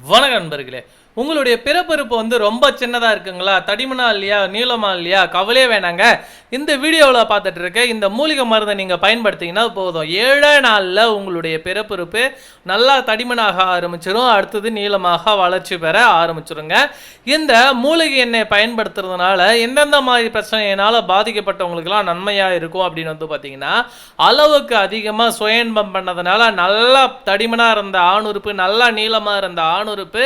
வணக்கம் நண்பர்களே. உங்களுடைய பிறப்பருப்பு வந்து ரொம்ப சின்னதாக இருக்குங்களா? தடிமனா இல்லையா? நீளமா இல்லையா? கவலையே வேணாங்க. இந்த வீடியோவில் பார்த்துட்டு இருக்க இந்த மூலிகை மருந்தை நீங்கள் பயன்படுத்திங்கன்னா போதும். ஏழே நாளில் உங்களுடைய பிறப்பிறப்பு நல்லா தடிமனாக ஆரம்பிச்சிடும் அடுத்தது நீளமாக வளர்ச்சி பெற ஆரம்பிச்சிருங்க. இந்த மூலிகை எண்ணெய் பயன்படுத்துறதுனால எந்தெந்த மாதிரி பிரச்சனையினால் பாதிக்கப்பட்டவங்களுக்குலாம் நன்மையாக இருக்கும் அப்படின்னு வந்து பார்த்தீங்கன்னா அளவுக்கு அதிகமாக சுயன்பம் பண்ணதுனால நல்லா தடிமனாக இருந்த ஆணுறுப்பு நல்லா நீளமாக இருந்த ஆணுறுப்பு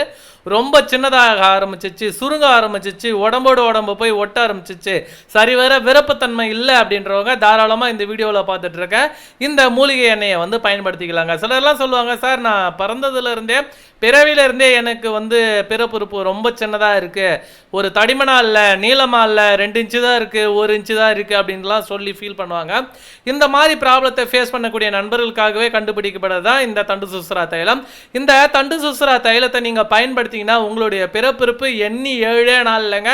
ரொம்ப சின்னதாக ஆரம்பிச்சிச்சு சுருங்க ஆரம்பிச்சிச்சு உடம்போடு உடம்பு போய் ஒட்ட ஆரம்பிச்சிச்சு. சரிவர விருப்பத்தன்மை இல்லை அப்படின்றவங்க தாராளமாக இந்த வீடியோவில் பார்த்துட்டு இருக்கேன் இந்த மூலிகை எண்ணெயை வந்து பயன்படுத்திக்கலாங்க. சிலர்லாம் சொல்லுவாங்க சார் நான் பிறந்ததுலேருந்தே இருந்தே எனக்கு வந்து பிறப்புறுப்பு ரொம்ப சின்னதாக இருக்குது ஒரு தடிமனா இல்லை நீளமாக இல்லை ரெண்டு இன்ச்சு தான் இருக்குது ஒரு இன்ச்சு தான் இருக்குது அப்படின்லாம் சொல்லி ஃபீல் பண்ணுவாங்க. இந்த மாதிரி ப்ராப்ளத்தை ஃபேஸ் பண்ணக்கூடிய நண்பர்களுக்காகவே கண்டுபிடிக்கப்பட்டது தான் இந்த தண்டு சுசுரா தைலம். இந்த தண்டு சுசுரா தைலத்தை நீங்கள் பயன்படுத்தி பயன்படுத்திங்கன்னா உங்களுடைய பிறப்பிறப்பு எண்ணி ஏழே நாள்லங்க.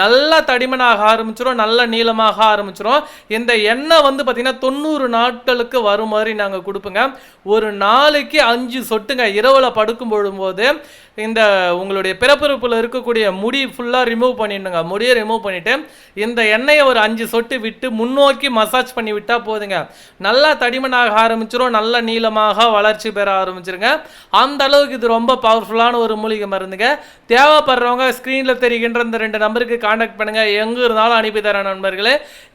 நல்லா தடிமனாக ஆரம்பிச்சிரும் நல்ல நீளமாக ஆரம்பிச்சிரும். இந்த எண்ணெய் வந்து பார்த்தீங்கன்னா தொண்ணூறு நாட்களுக்கு வரும் மாதிரி நாங்கள் கொடுப்போங்க. ஒரு நாளைக்கு அஞ்சு சொட்டுங்க. இரவில் படுக்கும் பொழும்போது இந்த உங்களுடைய பிறப்பிறப்பில் இருக்கக்கூடிய முடி ஃபுல்லாக ரிமூவ் பண்ணிடுங்க முடியை ரிமூவ் பண்ணிவிட்டு இந்த எண்ணெயை ஒரு அஞ்சு சொட்டு விட்டு முன்னோக்கி மசாஜ் பண்ணி விட்டால் போதுங்க. நல்லா தடிமனாக ஆரம்பிச்சிரும் நல்ல நீளமாக வளர்ச்சி பெற ஆரம்பிச்சிருங்க. அந்த அளவுக்கு இது ரொம்ப பவர்ஃபுல்லான ஒரு மூலிகை மருந்துங்க தேவைப்படுறவங்க ஸ்க்ரீனில் தெரிகின்ற இந்த ரெண்டு நம்பருக்கு காண்டாக்ட் பண்ணுங்கள் எங்கே இருந்தாலும் அனுப்பி தரேன் நண்பர்களே.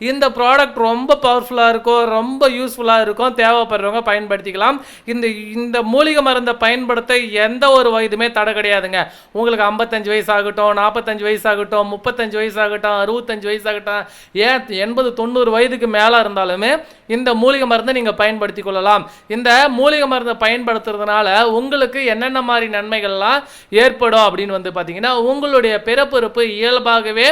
இந்த ப்ராடக்ட் ரொம்ப பவர்ஃபுல்லாக இருக்கும் ரொம்ப யூஸ்ஃபுல்லாக இருக்கும். தேவைப்படுறவங்க பயன்படுத்திக்கலாம். இந்த இந்த மூலிகை மருந்தை பயன்படுத்த எந்த ஒரு வயதுமே தடை கிடையாதுங்க. உங்களுக்கு ஐம்பத்தஞ்சு வயசு ஆகட்டும் நாற்பத்தஞ்சு வயசு ஆகட்டும் முப்பத்தஞ்சு வயசு ஆகட்டும் அறுபத்தஞ்சு வயசு ஆகட்டும் ஏன் எண்பது தொண்ணூறு வயதுக்கு மேலே இருந்தாலுமே இந்த மூலிகை மருந்தை நீங்கள் பயன்படுத்தி கொள்ளலாம். இந்த மூலிகை மருந்தை பயன்படுத்துறதுனால உங்களுக்கு என்னென்ன மாதிரி நன்மைகள்லாம் ஏற்படும் அப்படின்னு வந்து பார்த்தீங்கன்னா உங்களுடைய பிறப்புறுப்பு இயல்பாகவே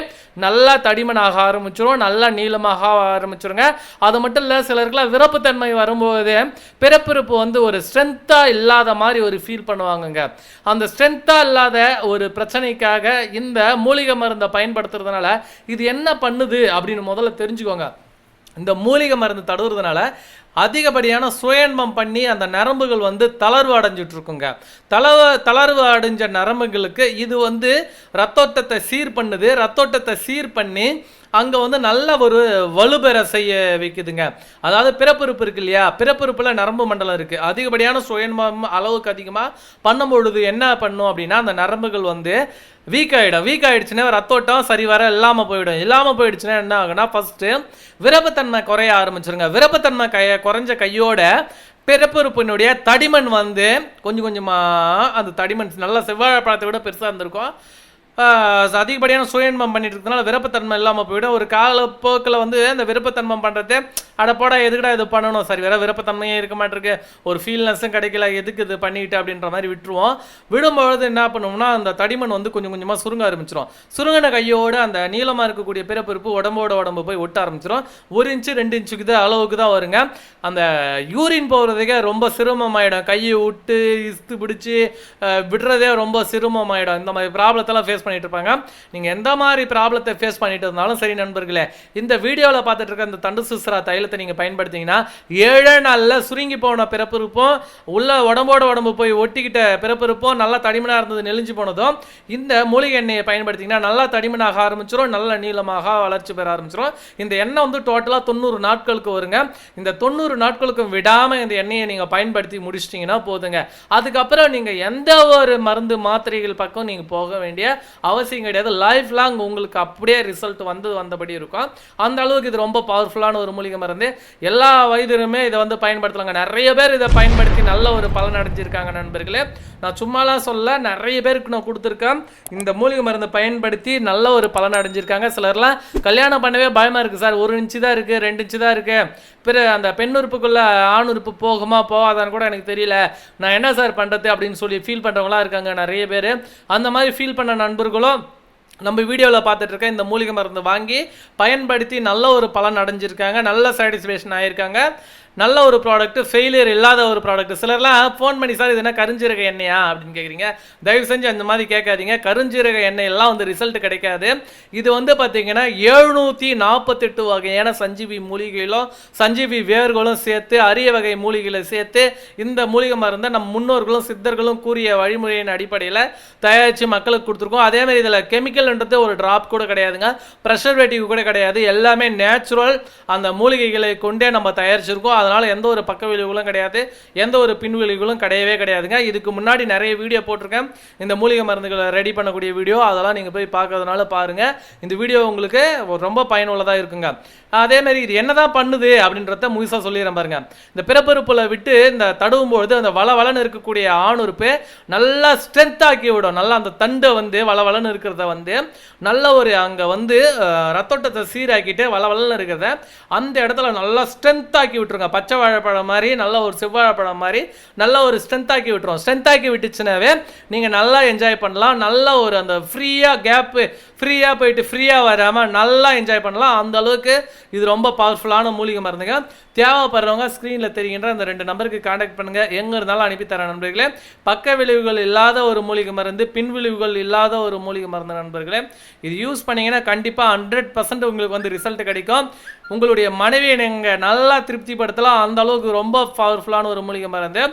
நல்லா தடிமனாக ஆரம்பிச்சிடும் நல்லா நீளமாக ஆரம்பிச்சிருங்க. அது மட்டும் இல்லை சிலருக்குலாம் விருப்பத்தன்மை வரும்போது பிறப்பிறப்பு வந்து ஒரு ஸ்ட்ரென்த்தாக இல்லாத மாதிரி ஒரு ஃபீல் பண்ணுவாங்கங்க. அந்த ஸ்ட்ரென்த்தாக இல்லாத ஒரு பிரச்சனைக்காக இந்த மூலிகை மருந்தை பயன்படுத்துறதுனால இது என்ன பண்ணுது அப்படின்னு முதல்ல தெரிஞ்சுக்கோங்க. இந்த மூலிகை மருந்து தடுறதுனால அதிகப்படியான சுயன்பம் பண்ணி அந்த நரம்புகள் வந்து தளர்வு அடைஞ்சிட்ருக்குங்க. தளவ தளர்வு தளர்வு அடைஞ்ச நரம்புகளுக்கு இது வந்து ரத்தோட்டத்தை சீர் பண்ணுது. ரத்தோட்டத்தை சீர் பண்ணி அங்கே வந்து நல்ல ஒரு வலுப்பெற செய்ய வைக்குதுங்க. அதாவது பிறப்புறுப்பு இருக்கு இல்லையா? பிறப்புறுப்பில் நரம்பு மண்டலம் இருக்குது அதிகப்படியான சுயன்பம் அளவுக்கு அதிகமாக பண்ணும்பொழுது என்ன பண்ணும் அப்படின்னா அந்த நரம்புகள் வந்து வீக் ஆகிடும் வீக் ஆகிடுச்சுன்னா ரத்தோட்டம் சரி வர இல்லாமல் போயிடும். இல்லாமல் போயிடுச்சுன்னா என்ன ஆகுனா ஃபஸ்ட்டு விரப்பத்தன்மை குறைய ஆரம்பிச்சிருங்க. விரப்பத்தன்மை கைய குறைஞ்ச கையோட பிறப்புறுப்பினுடைய தடிமன் வந்து கொஞ்சம் கொஞ்சமாக அந்த தடிமன் நல்லா செவ்வாழை பழத்தை விட பெருசாக இருந்திருக்கும். அதிகப்படியான சுயன்பம் பண்ணிட்டு இருக்கனால விருப்பத்தன்மை இல்லாமல் போயிடும். ஒரு காலப்போக்கில் வந்து அந்த விருப்பத்தன்மை பண்ணுறது அடப்போட எதுக்குடா இது பண்ணணும்? சரி வேற விருப்பத்தன்மையே இருக்க மாட்டிருக்கு. ஒரு ஃபீல்னஸும் கிடைக்கல எதுக்கு இது பண்ணிக்கிட்டு அப்படின்ற மாதிரி விட்டுருவோம். விடும்பொழுது என்ன பண்ணுவோம்னா அந்த தடிமன் வந்து கொஞ்சம் கொஞ்சமாக சுருங்க ஆரம்பிச்சிடும் சுருங்கின கையோடு அந்த நீளமாக இருக்கக்கூடிய பிறப்பிறப்பு உடம்போட உடம்பு போய் ஒட்ட ஆரம்பிச்சிடும் ஒரு இன்ச்சு ரெண்டு இன்ச்சுக்கு தான் அளவுக்கு தான் வருங்க. அந்த யூரின் போகிறதுக்கே ரொம்ப சிரமமாயிடும். கையை விட்டு இஸ்து பிடிச்சி விடுறதே ரொம்ப சிரமமாயிடும். இந்த மாதிரி ப்ராப்ளத்தெல்லாம் ஃபேஸ் பண்ணிட்டு இருப்பாங்க நீங்கள் எந்த மாதிரி ப்ராப்ளத்தை ஃபேஸ் பண்ணிட்டு இருந்தாலும் சரி நண்பர்களே இந்த வீடியோவில் பார்த்துட்டு இருக்க இந்த தண்டு சுசரா தைலத்தை நீங்கள் பயன்படுத்திங்கன்னா ஏழே நாளில் சுருங்கி போன பிறப்பிருப்போம் உள்ள உடம்போட உடம்பு போய் ஒட்டிக்கிட்ட பிறப்பிருப்போம் நல்லா தடிமனாக இருந்தது நெளிஞ்சு போனதும் இந்த மூலிகை எண்ணெயை பயன்படுத்திங்கன்னா நல்லா தடிமனாக ஆரம்பிச்சிடும் நல்ல நீளமாக வளர்ச்சி பெற ஆரம்பிச்சிடும் இந்த எண்ணெய் வந்து டோட்டலாக தொண்ணூறு நாட்களுக்கு வருங்க. இந்த தொண்ணூறு நாட்களுக்கும் விடாமல் இந்த எண்ணெயை நீங்கள் பயன்படுத்தி முடிச்சிட்டிங்கன்னா போதுங்க. அதுக்கப்புறம் நீங்கள் எந்த ஒரு மருந்து மாத்திரைகள் பக்கம் நீங்கள் போக வேண்டிய அவசியம் கிடையாது. லைஃப் லாங் உங்களுக்கு அப்படியே ரிசல்ட் வந்து வந்தபடி இருக்கும். அந்த அளவுக்கு இது ரொம்ப பவர்ஃபுல்லான ஒரு மூலிகை மருந்து. எல்லா வயதிலுமே இதை வந்து பயன்படுத்தலாங்க. நிறைய பேர் இதை பயன்படுத்தி நல்ல ஒரு பலன் அடைஞ்சிருக்காங்க நண்பர்களே. நான் சும்மாலாம் சொல்ல நிறைய பேருக்கு நான் கொடுத்துருக்கேன். இந்த மூலிகை மருந்தை பயன்படுத்தி நல்ல ஒரு பலன் அடைஞ்சிருக்காங்க. சிலர்லாம் கல்யாணம் பண்ணவே பயமாக இருக்குது சார். ஒரு இன்ச்சு தான் இருக்குது ரெண்டு இன்ச்சு தான் இருக்குது பிற அந்த பெண் உறுப்புக்குள்ளே ஆண் உறுப்பு போகுமா போகாதான்னு கூட எனக்கு தெரியல. நான் என்ன சார் பண்ணுறது அப்படின்னு சொல்லி ஃபீல் பண்ணுறவங்களாம் இருக்காங்க நிறைய பேர். அந்த மாதிரி ஃபீல் பண்ண நண்பர்களும் நம்ம வீடியோவில் பார்த்துட்டு இந்த மூலிகை மருந்து வாங்கி பயன்படுத்தி நல்ல ஒரு பலன் அடைஞ்சிருக்காங்க நல்ல சாட்டிஸ்ஃபேக்ஷன் ஆயிருக்காங்க. நல்ல ஒரு ப்ராடக்ட் ஃபெயிலியர் இல்லாத ஒரு ப்ராடக்ட் சிலர்லாம் ஃபோன் பண்ணி சார் இது என்ன கருஞ்சீரக எண்ணெயா? அப்படின்னு கேட்குறீங்க தயவு செஞ்சு அந்த மாதிரி கேட்காதீங்க. கருஞ்சீரக எண்ணெயெல்லாம் வந்து ரிசல்ட் கிடைக்காது. இது வந்து பார்த்தீங்கன்னா எழுநூற்றி நாற்பத்தெட்டு வகையான சஞ்சீவி மூலிகைகளும் சஞ்சீவி வேர்களும் சேர்த்து அரிய வகை மூலிகைகளை சேர்த்து இந்த மூலிகை மருந்தை நம் முன்னோர்களும் சித்தர்களும் கூறிய வழிமுறையின் அடிப்படையில் தயாரித்து மக்களுக்கு கொடுத்துருக்கோம். அதேமாதிரி இதில் கெமிக்கல்ன்றது ஒரு ட்ராப் கூட கிடையாதுங்க. ப்ரெஷர்வேட்டிவ் கூட கிடையாது. எல்லாமே நேச்சுரல் அந்த மூலிகைகளை கொண்டே நம்ம தயாரிச்சிருக்கோம். அதனால் எந்த ஒரு பக்க விளைவுகளும் கிடையாது. எந்த ஒரு பின் விளைவுகளும் கிடையவே கிடையாதுங்க. இதுக்கு முன்னாடி நிறைய வீடியோ போட்டிருக்கேன். இந்த மூலிகை மருந்துகளை ரெடி பண்ணக்கூடிய வீடியோ அதெல்லாம் நீங்கள் போய் பார்க்கறதுனால பாருங்கள் இந்த வீடியோ உங்களுக்கு ரொம்ப பயனுள்ளதாக இருக்குங்க. அதே மாதிரி இது என்னதான் பண்ணுது அப்படின்றத முழுசாக சொல்லிடுறேன் பாருங்க. இந்த பிறப்பருப்புல விட்டு இந்த தடவும் பொழுது அந்த வள வளன்னு இருக்கக்கூடிய ஆணுறுப்பு நல்லா ஸ்ட்ரென்த் ஆக்கி விடும். நல்லா அந்த தண்டை வந்து வள வளன்னு இருக்கிறத வந்து நல்ல ஒரு அங்கே வந்து ரத்தோட்டத்தை சீராக்கிட்டு வள வளன்னு இருக்கிறத அந்த இடத்துல நல்லா ஸ்ட்ரென்த் ஆக்கி விட்டுருங்க. பச்சை வாழைப்பழம் மாதிரி நல்ல ஒரு செவ்வாழைப்பழம் மாதிரி நல்ல ஒரு ஸ்ட்ரென்த் ஆக்கி விட்டுரும். ஸ்ட்ரென்த் ஆக்கி விட்டுச்சுனாவே நீங்கள் நல்லா என்ஜாய் பண்ணலாம். நல்ல ஒரு அந்த ஃப்ரீயாக கேப்பு ஃப்ரீயாக போயிட்டு ஃப்ரீயாக வராமல் நல்லா என்ஜாய் பண்ணலாம். அந்த அளவுக்கு இது ரொம்ப பவர்ஃபுல்லான மூலிகை மருந்துங்க. தேவைப்படுறவங்க ஸ்க்ரீனில் தெரிகின்ற அந்த ரெண்டு நம்பருக்கு காண்டாக்ட் பண்ணுங்கள் எங்கே இருந்தாலும் அனுப்பித்தரேன் நண்பர்களே. பக்க விளைவுகள் இல்லாத ஒரு மூலிகை மருந்து பின் விளைவுகள் இல்லாத ஒரு மூலிகை மருந்து நண்பர்களே. இது யூஸ் பண்ணிங்கன்னா கண்டிப்பாக ஹண்ட்ரட் பர்சன்ட் உங்களுக்கு வந்து ரிசல்ட் கிடைக்கும். உங்களுடைய மனைவியை நீங்கள் நல்லா திருப்திப்படுத்தலாம். அந்த அளவுக்கு ரொம்ப பவர்ஃபுல்லான ஒரு மூலிகை மருந்து.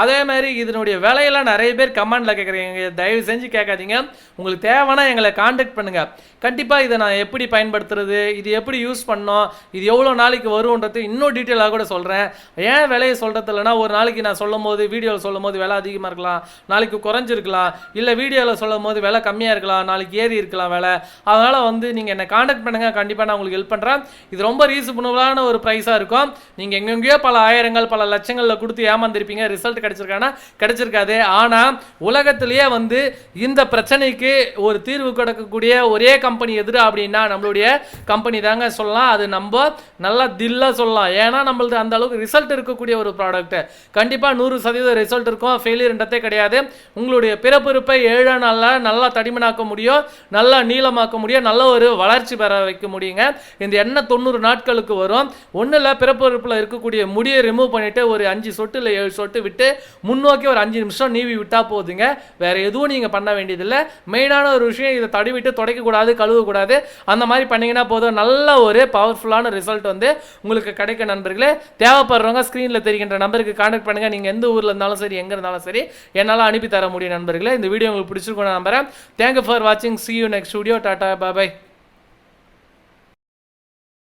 அதே மாதிரி இதனுடைய விலையெல்லாம் நிறைய பேர் கமெண்டில் கேட்குறீங்க தயவு செஞ்சு கேட்காதீங்க. உங்களுக்கு தேவைன்னா எங்களை காண்டாக்ட் பண்ணுங்க. கண்டிப்பாக இதை நான் எப்படி பயன்படுத்துறது இது எப்படி யூஸ் பண்ணோம் இது எவ்வளோ நாளைக்கு வரும்ன்றது இன்னும் டீட்டெயிலாக கூட சொல்கிறேன் ஏன் விலையை சொல்கிறது இல்லைனா ஒரு நாளைக்கு நான் சொல்லும் போது வீடியோவில் சொல்லும் போது விலை அதிகமாக இருக்கலாம் நாளைக்கு குறைஞ்சிருக்கலாம் இல்லை வீடியோவில் சொல்லும் போது விலை கம்மியாக இருக்கலாம் நாளைக்கு ஏறி இருக்கலாம் விலை. அதனால் வந்து நீங்கள் என்னை காண்டாக்ட் பண்ணுங்கள் கண்டிப்பாக நான் உங்களுக்கு ஹெல்ப் பண்ணுறேன் இது ரொம்ப ரீசனபுளான ஒரு ப்ரைஸாக இருக்கும். நீங்கள் எங்கெங்கேயோ பல ஆயிரங்கள் பல லட்சங்களில் கொடுத்து ஏமாந்துருப்பீங்க. ரிசல்ட் கிடைச்சிருக்கானா? கிடைச்சிருக்காது. ஆனால் உலகத்திலேயே வந்து இந்த பிரச்சனைக்கு ஒரு தீர்வு கொடுக்கக்கூடிய ஒரே கம்பெனி எதிர அப்படின்னா நம்மளுடைய கம்பெனி தாங்க சொல்லலாம். அது நம்ம நல்லா தில்லாக சொல்லலாம். ஏன்னா நம்மளது அந்த அளவுக்கு ரிசல்ட் இருக்கக்கூடிய ஒரு ப்ராடக்ட்டு கண்டிப்பாக நூறு சதவீதம் ரிசல்ட் இருக்கும். ஃபெயிலியர்ன்றதே கிடையாது. உங்களுடைய பிறப்பிருப்பை ஏழு நாளில் நல்லா தடிமனாக்க முடியும். நல்லா நீளமாக்க முடியும். நல்ல ஒரு வளர்ச்சி பெற வைக்க முடியுங்க. இந்த எண்ணெய் தொண்ணூறு நாட்களுக்கு வரும். ஒன்றில் பிறப்புறுப்பில் இருக்கக்கூடிய முடியை ரிமூவ் பண்ணிவிட்டு ஒரு அஞ்சு சொட்டு இல்லை ஏழு சொட்டு விட்டு முன்னோக்கி ஒரு அஞ்சு நிமிஷம் நீவி விட்டால் போதுங்க. வேறு எதுவும் நீங்கள் பண்ண வேண்டியதில்லை. மெயினான ஒரு விஷயம் இதை தடவிட்டு உடைக்கக்கூடாது கழுவக்கூடாது அந்த மாதிரி பண்ணிங்கன்னா போதும். நல்ல ஒரு பவர்ஃபுல்லான ரிசல்ட் வந்து உங்களுக்கு கிடைக்கும் நண்பர்களே. தேவைப்படுறவங்க ஸ்க்ரீனில் தெரிகின்ற நம்பருக்கு கான்டாக்ட் பண்ணுங்கள் நீங்கள் எந்த ஊரில் இருந்தாலும் சரி எங்கே இருந்தாலும் சரி என்னால் அனுப்பி தர முடியும் நண்பர்களே. இந்த வீடியோ உங்களுக்கு பிடிச்சிருக்கோம் நான் நம்புறேன். தேங்க்யூ ஃபார் வாட்சிங் see you next studio tata பாபாய்